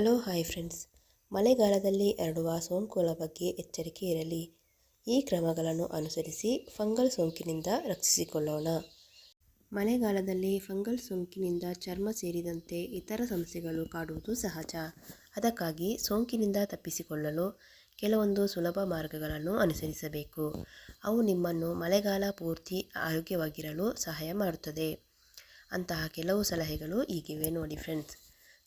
Hello, hi friends. ಮಳೆಗಾಲದಲ್ಲಿ ಹರಡುವ ಸೋಂಕುಗಳ ಬಗ್ಗೆ ಎಚ್ಚರಿಕೆ ಇರಲಿ. ಈ ಕ್ರಮಗಳನ್ನು ಅನುಸರಿಸಿ ಫಂಗಲ್ ಸೋಂಕಿನಿಂದ ರಕ್ಷಿಸಿಕೊಳ್ಳೋಣ. ಮಳೆಗಾಲದಲ್ಲಿ ಫಂಗಲ್ ಸೋಂಕಿನಿಂದ ಚರ್ಮ ಸೇರಿದಂತೆ ಇತರ ಸಮಸ್ಯೆಗಳು ಕಾಡುವುದು ಸಹಜ. ಅದಕ್ಕಾಗಿ ಸೋಂಕಿನಿಂದ ತಪ್ಪಿಸಿಕೊಳ್ಳಲು ಕೆಲವೊಂದು ಸುಲಭ ಮಾರ್ಗಗಳನ್ನು ಅನುಸರಿಸಬೇಕು. ಅವು ನಿಮ್ಮನ್ನು ಮಳೆಗಾಲ ಪೂರ್ತಿ ಆರೋಗ್ಯವಾಗಿರಲು ಸಹಾಯ ಮಾಡುತ್ತದೆ. ಅಂತಹ ಕೆಲವು ಸಲಹೆಗಳು ಈಗಿವೆ ನೋಡಿ ಫ್ರೆಂಡ್ಸ್.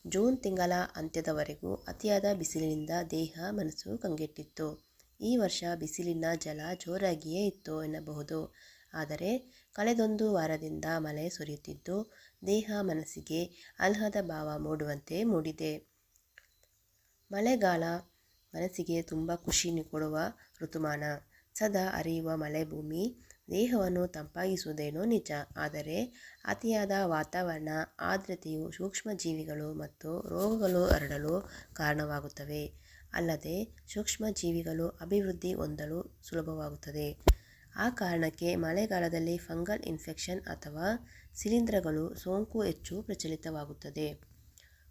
ಜೂನ್ ತಿಂಗಳ ಅಂತ್ಯದವರೆಗೂ ಅತಿಯಾದ ಬಿಸಿಲಿನಿಂದ ದೇಹ, ಮನಸ್ಸು ಕಂಗೆಟ್ಟಿತ್ತು. ಈ ವರ್ಷ ಬಿಸಿಲಿನ ಜಲ ಜೋರಾಗಿಯೇ ಇತ್ತು ಎನ್ನಬಹುದು. ಆದರೆ, ಕಳೆದೊಂದು ವಾರದಿಂದ ಮಳೆ ಸುರಿಯುತ್ತಿದ್ದು, ದೇಹ, ಮನಸ್ಸಿಗೆ ಅಲ್ಹದ ಭಾವ ಮೂಡುವಂತೆ ಮೂಡಿದೆ. ಮಳೆಗಾಲ ಮನಸ್ಸಿಗೆ ತುಂಬ ಖುಷಿ ಕೊಡುವ ಋತುಮಾನ. ಸದಾ ಅರಿಯುವ ಮಳೆ ಭೂಮಿ ದೇಹವನ್ನು ತಂಪಾಗಿಸುವುದೇನೋ ನಿಜ, ಆದರೆ ಅತಿಯಾದ ವಾತಾವರಣ, ಆರ್ದ್ರತೆಯು ಸೂಕ್ಷ್ಮಜೀವಿಗಳು ಮತ್ತು ರೋಗಗಳು ಹರಡಲು ಕಾರಣವಾಗುತ್ತವೆ. ಅಲ್ಲದೆ, ಸೂಕ್ಷ್ಮಜೀವಿಗಳು ಅಭಿವೃದ್ಧಿ ಹೊಂದಲು ಸುಲಭವಾಗುತ್ತದೆ. ಆ ಕಾರಣಕ್ಕೆ ಮಳೆಗಾಲದಲ್ಲಿ ಫಂಗಲ್ ಇನ್ಫೆಕ್ಷನ್ ಅಥವಾ ಶಿಲೀಂಧ್ರಗಳು ಸೋಂಕು ಹೆಚ್ಚು ಪ್ರಚಲಿತವಾಗುತ್ತದೆ.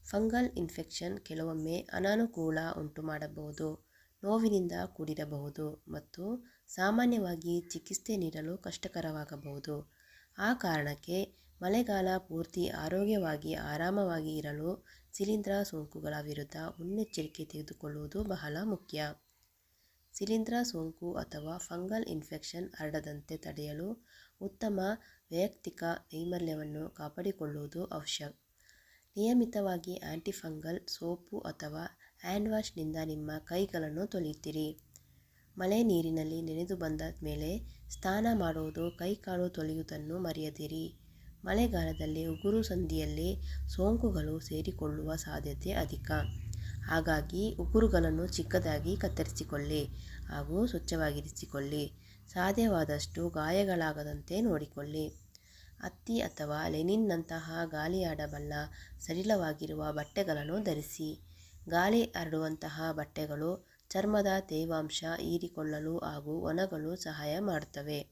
ಫಂಗಲ್ ಇನ್ಫೆಕ್ಷನ್ ಕೆಲವೊಮ್ಮೆ ಅನಾನುಕೂಲ ಉಂಟುಮಾಡಬಹುದು. ನೋವಿನಿಂದ ಕೂಡಿರಬಹುದು ಮತ್ತು ಸಾಮಾನ್ಯವಾಗಿ ಚಿಕಿತ್ಸೆ ನೀಡಲು ಕಷ್ಟಕರವಾಗಬಹುದು. ಆ ಕಾರಣಕ್ಕೆ ಮಳೆಗಾಲ ಪೂರ್ತಿ ಆರೋಗ್ಯವಾಗಿ ಆರಾಮವಾಗಿ ಇರಲು ಶಿಲೀಂಧ್ರ ಸೋಂಕುಗಳ ವಿರುದ್ಧ ಮುನ್ನೆಚ್ಚರಿಕೆ ತೆಗೆದುಕೊಳ್ಳುವುದು ಬಹಳ ಮುಖ್ಯ. ಶಿಲೀಂಧ್ರ ಸೋಂಕು ಅಥವಾ ಫಂಗಲ್ ಇನ್ಫೆಕ್ಷನ್ ಹರಡದಂತೆ ತಡೆಯಲು ಉತ್ತಮ ವೈಯಕ್ತಿಕ ನೈರ್ಮಲ್ಯವನ್ನು ಕಾಪಾಡಿಕೊಳ್ಳುವುದು ಅವಶ್ಯ. ನಿಯಮಿತವಾಗಿ ಆ್ಯಂಟಿಫಂಗಲ್ ಸೋಪು ಅಥವಾ ಹ್ಯಾಂಡ್ ವಾಶ್ನಿಂದ ನಿಮ್ಮ ಕೈಗಳನ್ನು ತೊಳೆಯುತ್ತೀರಿ. ಮಳೆ ನೀರಿನಲ್ಲಿ ನೆನೆದು ಬಂದ ಮೇಲೆ ಸ್ನಾನ ಮಾಡುವುದು ಕೈಕಾಲು ತೊಳೆಯುವುದನ್ನು ಮರೆಯದಿರಿ. ಮಳೆಗಾಲದಲ್ಲಿ ಉಗುರು ಸಂದಿಯಲ್ಲಿ ಸೋಂಕುಗಳು ಸೇರಿಕೊಳ್ಳುವ ಸಾಧ್ಯತೆ ಅಧಿಕ. ಹಾಗಾಗಿ ಉಗುರುಗಳನ್ನು ಚಿಕ್ಕದಾಗಿ ಕತ್ತರಿಸಿಕೊಳ್ಳಿ ಹಾಗೂ ಸ್ವಚ್ಛವಾಗಿರಿಸಿಕೊಳ್ಳಿ. ಸಾಧ್ಯವಾದಷ್ಟು ಗಾಯಗಳಾಗದಂತೆ ನೋಡಿಕೊಳ್ಳಿ. ಹತ್ತಿ ಅಥವಾ ಲೆನಿನ್ನಂತಹ ಗಾಳಿಯಾಡಬಲ್ಲ ಸಡಿಲವಾಗಿರುವ ಬಟ್ಟೆಗಳನ್ನು ಧರಿಸಿ. ಗಾಳಿ ಹರಡುವಂತಹ ಬಟ್ಟೆಗಳು ಚರ್ಮದ ತೇವಾಂಶ ಹೀರಿಕೊಳ್ಳಲು ಹಾಗೂ ಒಣಗಲು ಸಹಾಯ ಮಾಡುತ್ತವೆ.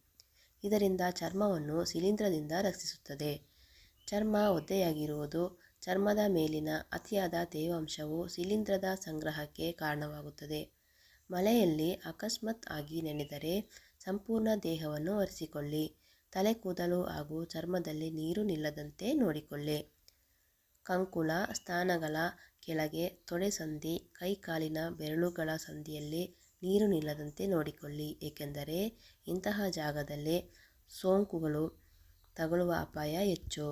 ಇದರಿಂದ ಚರ್ಮವನ್ನು ಶಿಲೀಂಧ್ರದಿಂದ ರಕ್ಷಿಸುತ್ತದೆ. ಚರ್ಮ ಒದ್ದೆಯಾಗಿರುವುದು ಚರ್ಮದ ಮೇಲಿನ ಅತಿಯಾದ ತೇವಾಂಶವು ಶಿಲೀಂಧ್ರದ ಸಂಗ್ರಹಕ್ಕೆ ಕಾರಣವಾಗುತ್ತದೆ. ಮಳೆಯಲ್ಲಿ ಅಕಸ್ಮಾತ್ ಆಗಿ ನೆನೆದರೆ ಸಂಪೂರ್ಣ ದೇಹವನ್ನು ಒರೆಸಿಕೊಳ್ಳಿ. ತಲೆ ಕೂದಲು ಹಾಗೂ ಚರ್ಮದಲ್ಲಿ ನೀರು ನಿಲ್ಲದಂತೆ ನೋಡಿಕೊಳ್ಳಿ. ಕಂಕುಳ ಸ್ಥಾನಗಳ ಕೆಳಗೆ ತೊಡೆ ಸಂದಿ ಕೈಕಾಲಿನ ಬೆರಳುಗಳ ಸಂದಿಯಲ್ಲಿ ನೀರು ನಿಲ್ಲದಂತೆ ನೋಡಿಕೊಳ್ಳಿ. ಏಕೆಂದರೆ ಇಂತಹ ಜಾಗದಲ್ಲಿ ಸೋಂಕುಗಳು ತಗುಲುವ ಅಪಾಯ ಹೆಚ್ಚು.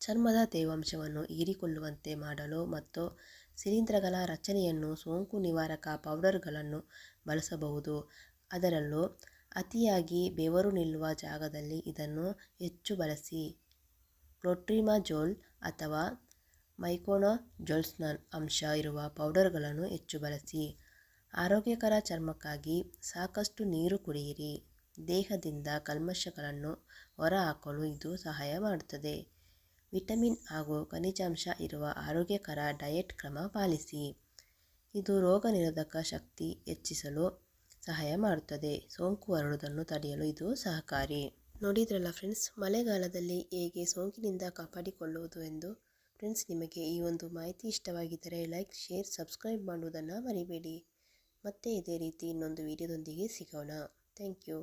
ಚರ್ಮದ ತೇವಾಂಶವನ್ನು ಹೀರಿಕೊಳ್ಳುವಂತೆ ಮಾಡಲು ಮತ್ತು ಶಿಲೀಂಧ್ರಗಳ ರಚನೆಯನ್ನು ಸೋಂಕು ನಿವಾರಕ ಪೌಡರ್ಗಳನ್ನು ಬಳಸಬಹುದು. ಅದರಲ್ಲೂ ಅತಿಯಾಗಿ ಬೆವರು ನಿಲ್ಲುವ ಜಾಗದಲ್ಲಿ ಇದನ್ನು ಹೆಚ್ಚು ಬಳಸಿ. ಕ್ಲೋಟ್ರಿಮಜೋಲ್ ಅಥವಾ ಮೈಕೋನೋಜೊಲ್ಸ್ನ ಅಂಶ ಇರುವ ಪೌಡರ್ಗಳನ್ನು ಹೆಚ್ಚು ಬಳಸಿ. ಆರೋಗ್ಯಕರ ಚರ್ಮಕ್ಕಾಗಿ ಸಾಕಷ್ಟು ನೀರು ಕುಡಿಯಿರಿ. ದೇಹದಿಂದ ಕಲ್ಮಶಗಳನ್ನು ಹೊರಹಾಕಲು ಇದು ಸಹಾಯ ಮಾಡುತ್ತದೆ. ವಿಟಮಿನ್ ಹಾಗೂ ಖನಿಜಾಂಶ ಇರುವ ಆರೋಗ್ಯಕರ ಡಯೆಟ್ ಕ್ರಮ ಪಾಲಿಸಿ. ಇದು ರೋಗನಿರೋಧಕ ಶಕ್ತಿ ಹೆಚ್ಚಿಸಲು ಸಹಾಯ ಮಾಡುತ್ತದೆ. ಸೋಂಕು ಹರಡುವುದನ್ನು ತಡೆಯಲು ಇದು ಸಹಕಾರಿ. ನೋಡಿದ್ರಲ್ಲ ಫ್ರೆಂಡ್ಸ್, ಮಳೆಗಾಲದಲ್ಲಿ ಹೇಗೆ ಸೋಂಕಿನಿಂದ ಕಾಪಾಡಿಕೊಳ್ಳುವುದು ಎಂದು? ಫ್ರೆಂಡ್ಸ್, ನಿಮಗೆ ಈ ಒಂದು ಮಾಹಿತಿ ಇಷ್ಟವಾಗಿದ್ದರೆ ಲೈಕ್, ಶೇರ್, ಸಬ್ಸ್ಕ್ರೈಬ್ ಮಾಡುವುದನ್ನು ಮರಿಬೇಡಿ. ಮತ್ತೆ ಇದೇ ರೀತಿ ಇನ್ನೊಂದು ವೀಡಿಯೋದೊಂದಿಗೆ ಸಿಗೋಣ. Thank you.